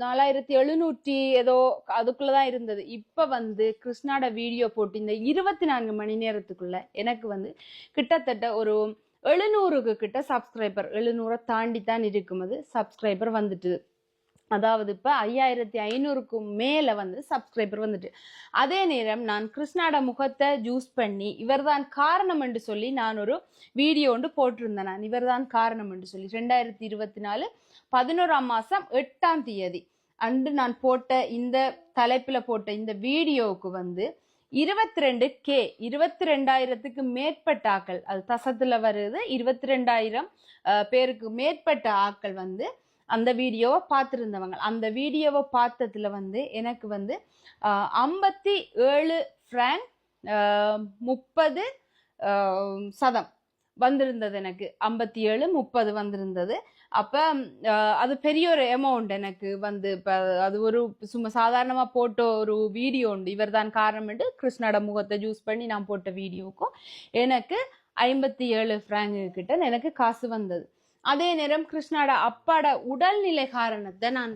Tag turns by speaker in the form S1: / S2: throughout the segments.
S1: நாலாயிரத்தி எழுநூற்றி ஏதோ அதுக்குள்ளதான் இருந்தது. இப்ப வந்து கிருஷ்ணாட வீடியோ போட்டு இந்த இருபத்தி நான்கு மணி நேரத்துக்குள்ள எனக்கு வந்து கிட்டத்தட்ட ஒரு எழுநூறுக்கு கிட்ட சப்ஸ்கிரைபர் எழுநூறை தாண்டி தான் இருக்கும் அது சப்ஸ்கிரைபர் வந்துட்டு அதாவது இப்போ ஐயாயிரத்தி ஐநூறுக்கும் மேலே வந்து சப்ஸ்கிரைபர் வந்துட்டு. அதே நேரம் நான் கிருஷ்ணாட முகத்தை ஜூஸ் பண்ணி இவர்தான் காரணம் என்று சொல்லி நான் ஒரு வீடியோ ஒன்று போட்டிருந்தேன் நான். இவர்தான் காரணம் என்று சொல்லி. ரெண்டாயிரத்தி இருபத்தி நாலு பதினோராம் மாதம் எட்டாம் தேதி அன்று நான் போட்ட இந்த தலைப்பில் போட்ட இந்த வீடியோவுக்கு வந்து இருபத்தி ரெண்டு கே இருபத்தி ரெண்டாயிரத்துக்கு மேற்பட்ட ஆக்கள் அது தசத்தில் வருது இருபத்தி ரெண்டாயிரம் பேருக்கு மேற்பட்ட ஆக்கள் வந்து அந்த வீடியோவை பார்த்துருந்தவங்க. அந்த வீடியோவை பார்த்ததுல வந்து எனக்கு வந்து ஐம்பத்தி ஏழு ஃப்ராங்க் முப்பது சதம் வந்திருந்தது எனக்கு. ஐம்பத்தி ஏழு முப்பது வந்திருந்தது. அப்போ அது பெரிய ஒரு அமௌண்ட் எனக்கு வந்து இப்போ அது ஒரு சும்மா சாதாரணமாக போட்ட ஒரு வீடியோ உண்டு. இவர் தான் காரணம்ட்டு கிருஷ்ணோட முகத்தை ஜூஸ் பண்ணி நான் போட்ட வீடியோவுக்கும் எனக்கு ஐம்பத்தி ஏழு ஃப்ராங்கு கிட்ட எனக்கு காசு வந்தது. அதே நேரம் கிருஷ்ணாட அப்பாட உடல்நிலை காரணத்தை நான்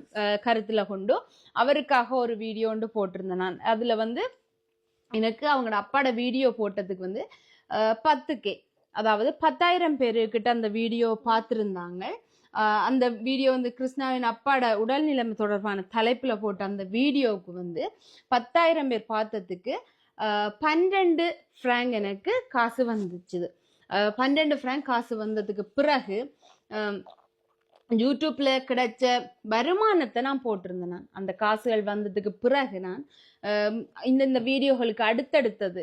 S1: கருத்தில் கொண்டு அவருக்காக ஒரு வீடியோ ஒன்று போட்டிருந்தேன் நான். அதில் வந்து எனக்கு அவங்களோட அப்பாட வீடியோ போட்டதுக்கு வந்து பத்து கே அதாவது பத்தாயிரம் பேருக்கிட்ட அந்த வீடியோ பார்த்துருந்தாங்க. அந்த வீடியோ வந்து கிருஷ்ணாவின் அப்பாட உடல்நிலைமை தொடர்பான தலைப்பில் போட்ட அந்த வீடியோவுக்கு வந்து பத்தாயிரம் பேர் பார்த்ததுக்கு பன்னெண்டு ஃப்ராங்க் எனக்கு காசு வந்துச்சுது பன்னெண்டு ஃப்ராங்க் காசு வந்ததுக்கு பிறகு யூடியூப்ல கிடைச்ச வருமானத்தை நான் போட்டிருந்தேன் நான். அந்த காசுகள் வந்ததுக்கு பிறகு நான் இந்தந்த வீடியோகளுக்கு அடுத்தடுத்தது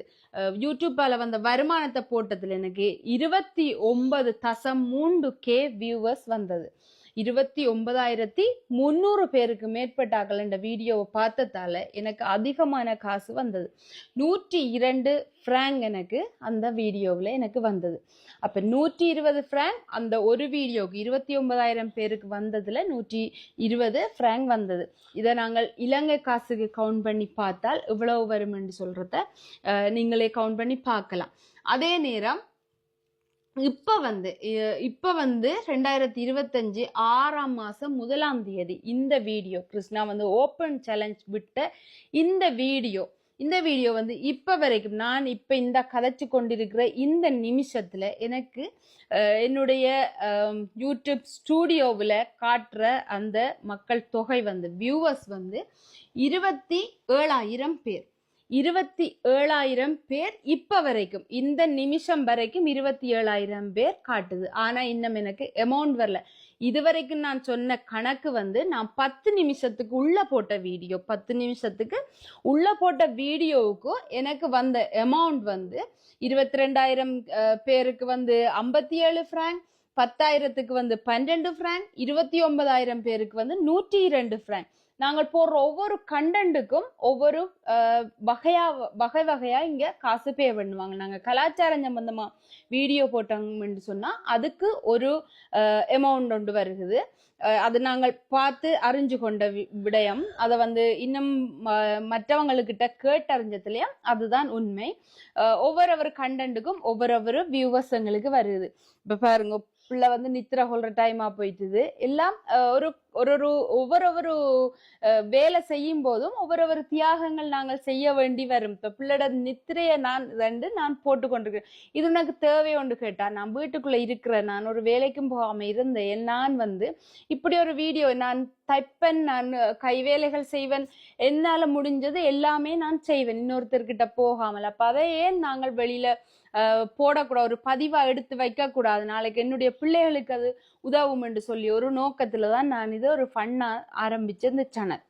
S1: யூடியூப்பால் வந்த வருமானத்தை போட்டதுல எனக்கு இருபத்தி ஒன்பது தசம் மூன்று கே வியூவர்ஸ் வந்தது. இருபத்தி ஒன்பதாயிரத்தி முந்நூறு பேருக்கு மேற்பட்டார்கள் என்ற வீடியோவை பார்த்ததால எனக்கு அதிகமான காசு வந்தது. நூற்றி இரண்டு ஃப்ராங்க் எனக்கு அந்த வீடியோவில் எனக்கு வந்தது. அப்போ நூற்றி இருபது ஃப்ராங்க் அந்த ஒரு வீடியோவுக்கு இருபத்தி ஒன்பதாயிரம் பேருக்கு வந்ததில் நூற்றி இருபது ஃப்ராங்க் வந்தது. இதை நாங்கள் இலங்கை காசுக்கு கவுண்ட் பண்ணி பார்த்தால் இவ்வளவு வரும் என்று சொல்கிறத நீங்களே கவுண்ட் பண்ணி பார்க்கலாம். அதே நேரம் இப்போ வந்து இப்போ வந்து ரெண்டாயிரத்தி இருபத்தஞ்சு ஆறாம் மாதம் முதலாம் தேதி இந்த வீடியோ கிருஷ்ணா வந்து ஓப்பன் சேலஞ்ச் விட்ட இந்த வீடியோ இந்த வீடியோ வந்து இப்போ வரைக்கும் நான் இப்போ இந்த கதைச்சு கொண்டிருக்கிற இந்த நிமிஷத்தில் எனக்கு என்னுடைய யூடியூப் ஸ்டூடியோவில் காட்டுற அந்த மக்கள் தொகை வந்து வியூவர்ஸ் வந்து இருபத்தி ஏழாயிரம் பேர். இருபத்தி ஏழாயிரம் பேர் இப்ப வரைக்கும் இந்த நிமிஷம் வரைக்கும் இருபத்தி ஏழாயிரம் பேர் காட்டுது. ஆனா இன்னும் எனக்கு அமௌண்ட் வரல. இதுவரைக்கும் நான் சொன்ன கணக்கு வந்து நான் பத்து நிமிஷத்துக்கு உள்ள போட்ட வீடியோ பத்து நிமிஷத்துக்கு உள்ள போட்ட வீடியோவுக்கு எனக்கு வந்த அமௌண்ட் வந்து இருபத்தி ரெண்டாயிரம் பேருக்கு வந்து ஐம்பத்தி ஏழு ஃப்ராங்க் பத்தாயிரத்துக்கு வந்து பன்னெண்டு ஃப்ராங்க் இருபத்தி ஒன்பதாயிரம் பேருக்கு வந்து நூற்றி இரண்டு ஃப்ராங்க் நாங்கள் போடுற ஒவ்வொரு கண்டென்ட்டுக்கும் ஒவ்வொரு வகையா வகை வகையா இங்க காசு பே பண்ணுவாங்க. நாங்க கலாச்சாரம் சம்பந்தமா வீடியோ போட்டோம்னு சொன்னா அதுக்கு ஒரு அமௌண்ட் ஒன்று வருகுது அது நாங்கள் பார்த்து அறிஞ்சு கொண்ட வி- விடயம். அதை வந்து இன்னும் ம- மற்றவங்களுக்கிட்ட அதுதான் உண்மை. அஹ், ஒவ்வொரு கண்டென்ட்டுக்கும் ஒவ்வொரு வியூவர்ஸ்ங்களுக்கு வருது. இப்போ பாருங்க பிள்ளை வந்து நித்திர கொள்ற டைமா போயிட்டுது. எல்லாம் ஒரு ஒரு ஒரு ஒவ்வொரு ஒரு வேலை செய்யும் போதும் ஒவ்வொரு ஒரு தியாகங்கள் நாங்கள் செய்ய வேண்டி வரும். இப்ப பிள்ளைட நித்திரையை நான் ரெண்டு நான் போட்டுக்கொண்டிருக்கிறேன் இது உனக்கு தேவை ஒன்று கேட்டா நான் வீட்டுக்குள்ள இருக்கிறேன் நான் ஒரு வேலைக்கும் போகாம இருந்தேன் நான் வந்து இப்படி ஒரு வீடியோ நான் தைப்பன் நான் கைவேலைகள் செய்வேன். என்னால முடிஞ்சது எல்லாமே நான் செய்வேன். இன்னொருத்தர்கிட்ட போகாமல். அப்ப அதை ஏன் நாங்கள் வெளியில போடக்கூடாது? ஒரு பதிவா எடுத்து வைக்க கூடாது நாளைக்கு என்னுடைய பிள்ளைகளுக்கு அது உதவும் என்று சொல்லி ஒரு நோக்கத்தில் தான் நான் இதை ஒரு ஃபன்னா ஆரம்பிச்ச இந்த சேனல்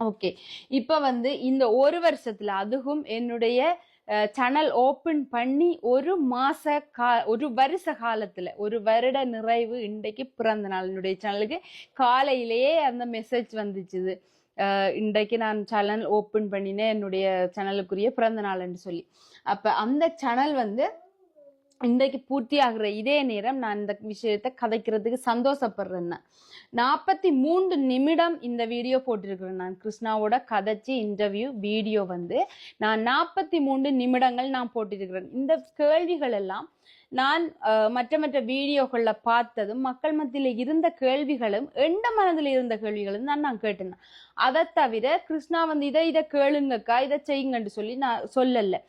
S1: ஓகே இப்ப வந்து இந்த ஒரு வருஷத்துல அதுவும் என்னுடைய சேனல் ஓப்பன் பண்ணி ஒரு மாச கா ஒரு வருஷ காலத்துல ஒரு வருட நிறைவு இன்றைக்கு பிறந்த நாள். என்னுடைய சேனலுக்கு காலையிலேயே அந்த மெசேஜ் வந்துச்சுது. இன்றைக்கு நான் சேனல் ஓப்பன் பண்ணினேன். என்னுடைய சேனலுக்குரிய பிறந்த நாள்னு சொல்லி. அப்ப அந்த சேனல் வந்து இன்றைக்கு பூர்த்தி ஆகிற இதே நேரம் நான் இந்த விஷயத்தை கதைக்கிறதுக்கு சந்தோஷப்படுறேன் நாற்பத்தி மூன்று நிமிடம் இந்த வீடியோ போட்டிருக்கிறேன் நான். கிருஷ்ணாவோட கதைச்சி இன்டர்வியூ வீடியோ வந்து நான் நாற்பத்தி மூன்று நிமிடங்கள் நான் போட்டிருக்கிறேன். இந்த கேள்விகள் எல்லாம் நான் மற்ற மற்ற வீடியோக்களில் பார்த்ததும் மக்கள் மத்தியில் இருந்த கேள்விகளும் எந்த மனதில் இருந்த கேள்விகளும் தான் நான் கேட்டிருந்தேன் அதை தவிர கிருஷ்ணா வந்து இதை இதை கேளுங்கக்கா இதை செய்யுங்கன்னு சொல்லி நான் சொல்லலை.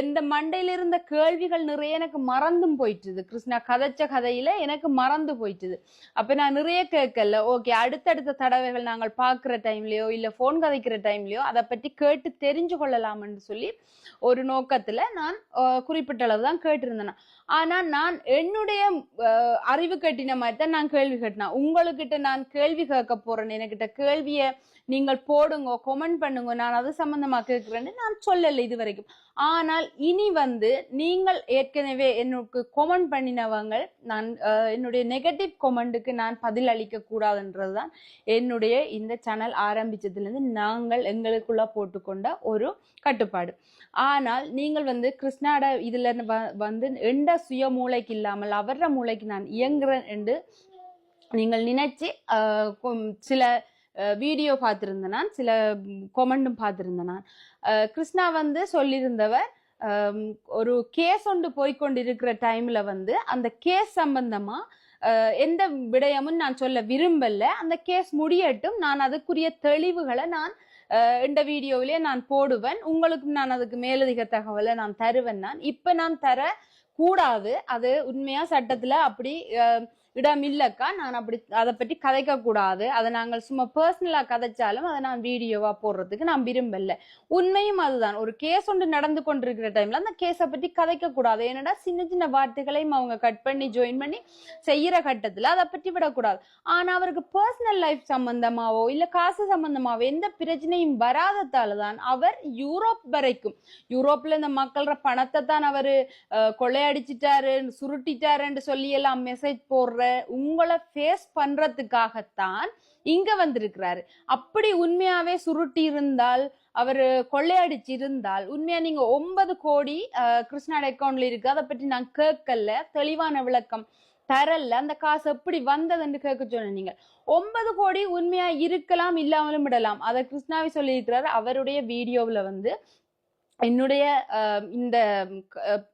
S1: இந்த மண்டையில இருந்த கேள்விகள் நிறைய எனக்கு மறந்தும் போயிட்டுது. கிருஷ்ணா கதைச்ச கதையில எனக்கு மறந்து போயிட்டுது. அப்ப நான் நிறைய கேட்கல. ஓகே அடுத்தடுத்த தடவைகள் நாங்கள் பார்க்குற டைம்லயோ இல்ல ஃபோன் கதைக்கிற டைம்லயோ அதை பற்றி கேட்டு தெரிஞ்சு கொள்ளலாம்னு சொல்லி ஒரு நோக்கத்துல நான் குறிப்பிட்ட அளவு தான் கேட்டிருந்தேன். ஆனா நான் என்னுடைய அறிவு கட்டின மாதிரி தான் நான் கேள்வி கேட்டினேன் உங்களுக்கிட்ட நான் கேள்வி கேட்க போறேன் என்கிட்ட கேள்வியை நீங்கள் போடுங்க கொமெண்ட் பண்ணுங்க நான் அது சம்பந்தமா கேட்கிறேன்னு நான் சொல்லலை இது வரைக்கும் ஆனால் இனி வந்து நீங்கள் ஏற்கனவே எனக்கு கொமெண்ட் பண்ணினவங்க நான் என்னுடைய நெகட்டிவ் கொமெண்ட்டுக்கு நான் பதில் அளிக்க கூடாதுன்றதுதான் என்னுடைய இந்த சேனல் ஆரம்பித்ததுலேருந்து நாங்கள் எங்களுக்குள்ள போட்டுக்கொண்ட ஒரு கட்டுப்பாடு. ஆனால் நீங்கள் வந்து கிருஷ்ணாட இதில் வ- வந்து எந்த சுய மூளைக்கு இல்லாமல் அவர மூளைக்கு நான் இயங்குறேன் என்று நீங்கள் நினைச்சு கொம்- சில வீடியோ பார்த்துருந்த நான் சில கொமெண்டும் பார்த்துருந்த நான் கிருஷ்ணா வந்து சொல்லியிருந்தவர் ஒரு கேஸ் ஒன்று போய்கொண்டிருக்கிற டைமில் வந்து அந்த கேஸ் சம்பந்தமாக எந்த விடயமும் நான் சொல்ல விரும்பல. அந்த கேஸ் முடியட்டும் நான் அதுக்குரிய தெளிவுகளை நான் இந்த வீடியோவிலே நான் போடுவேன். உங்களுக்கு நான் அதுக்கு மேலதிக தகவலை நான் தருவேன் நான். இப்போ நான் தர கூடாது அது உண்மையாக சட்டத்தில் அப்படி இடம் இல்லக்கா நான் அப்படி அதை பற்றி கதைக்க கூடாது. அதை நாங்கள் சும்மா பர்சனலாக கதைச்சாலும் அதை நான் வீடியோவாக போடுறதுக்கு நான் விரும்பல. உண்மையும் அதுதான். ஒரு கேஸ் ஒன்று நடந்து கொண்டிருக்கிற டைம்ல அந்த கேஸை பற்றி கதைக்க கூடாது. ஏன்னா சின்ன சின்ன வார்த்தைகளையும் அவங்க கட் பண்ணி ஜாயின் பண்ணி செய்யற கட்டத்தில் அதை பற்றி விடக்கூடாது. ஆனால் அவருக்கு பர்சனல் லைஃப் சம்பந்தமாவோ இல்லை காசு சம்பந்தமாவோ எந்த பிரச்சனையும் வராததால தான் அவர் யூரோப் வரைக்கும். யூரோப்ல இந்த மக்களோட பணத்தை தான் அவர் கொள்ளையடிச்சிட்டாரு சுருட்டிட்டாருன்னு சொல்லி எல்லாம் மெசேஜ் போடுற உங்களை ஃபேஸ் பண்றதுக்காகத்தான் இங்க வந்திருக்கிறாரு. அப்படி உண்மையாவே சுருட்டி இருந்தால் அவர் கொள்ளையடிச்சு இருந்தால் உண்மையா நீங்க ஒன்பது கோடி கிருஷ்ணா கிருஷ்ணாட அக்கௌண்ட்ல இருக்கு. அதை பற்றி நான் கேட்கல. தெளிவான விளக்கம் தரல. அந்த காசு எப்படி வந்ததுன்னு கேட்க சொன்னீங்க. ஒன்பது கோடி உண்மையா இருக்கலாம் இல்லாமலும் விடலாம். அதை கிருஷ்ணாவை சொல்லியிருக்கிறாரு. அவருடைய வீடியோவில் வந்து என்னுடைய இந்த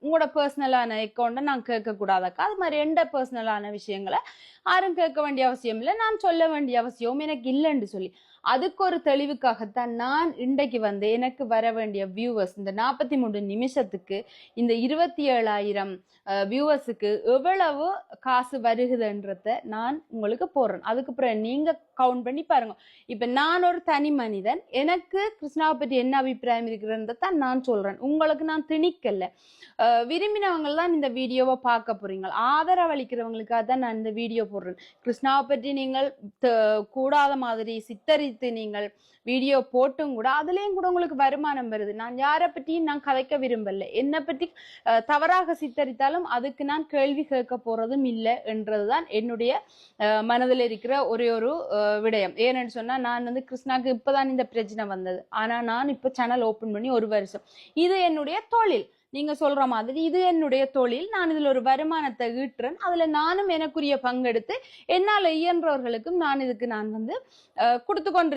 S1: உங்களோட பர்சனலான அக்கௌண்ட்டை நான் கேட்கக்கூடாதாக்கா? அது மாதிரி எந்த பர்சனலான விஷயங்களை யாரும் கேட்க வேண்டிய அவசியம் இல்லை. நான் சொல்ல வேண்டிய அவசியம் எனக்கு இல்லைன்னு சொல்லி. அதுக்கு ஒரு தெளிவுக்காகத்தான் நான் இன்றைக்கு வந்து எனக்கு வர வேண்டிய வியூவர்ஸ் இந்த நாற்பத்தி மூணு நிமிஷத்துக்கு இந்த இருபத்தி ஏழாயிரம் வியூவர்ஸுக்கு எவ்வளவு காசு வருகுதுன்றத நான் உங்களுக்கு போடுறேன். அதுக்கு பிறகு நீங்க கவுண்ட் பண்ணி பாருங்க. இப்போ நான் ஒரு தனி மனிதன் எனக்கு கிருஷ்ணாவை பற்றி என்ன அபிப்பிராயம் இருக்கிறன்றத நான் சொல்றேன். உங்களுக்கு நான் திணிக்கல. விரும்பினவங்க தான் இந்த வீடியோவை பார்க்க போறீங்க. ஆதரவளிக்கிறவங்களுக்காக தான் நான் இந்த வீடியோ போடுறேன். கிருஷ்ணாவை பற்றி நீங்கள் த- கூடாத மாதிரி சித்தரி சித்தரித்து நீங்கள் வீடியோ போட்டும் கூட அதுலேயும் கூட உங்களுக்கு வருமானம் வருது. நான் யாரை பற்றியும் நான் கதைக்க விரும்பல. என்னை பற்றி தவறாக சித்தரித்தாலும் அதுக்கு நான் கேள்வி கேட்க போறதும் இல்லை என்றதுதான் என்னுடைய மனதில் இருக்கிற ஒரே ஒரு விடயம். ஏன்னு சொன்னா நான் வந்து கிருஷ்ணாக்கு இப்பதான் இந்த பிரச்சனை வந்தது. ஆனா நான் இப்ப சேனல் ஓபன் பண்ணி ஒரு வருஷம். இது என்னுடைய தொழில். நீங்க சொல்ற மாதிரி இது என்னுடைய தொழில் நான் இதுல ஒரு வருமானத்தை ஈட்டுறேன். அதுல நானும் எனக்குரிய பங்கெடுத்து என்னால இயன்றவர்களுக்கும் நான் இதுக்கு நான் வந்து கொடுத்து கொண்டு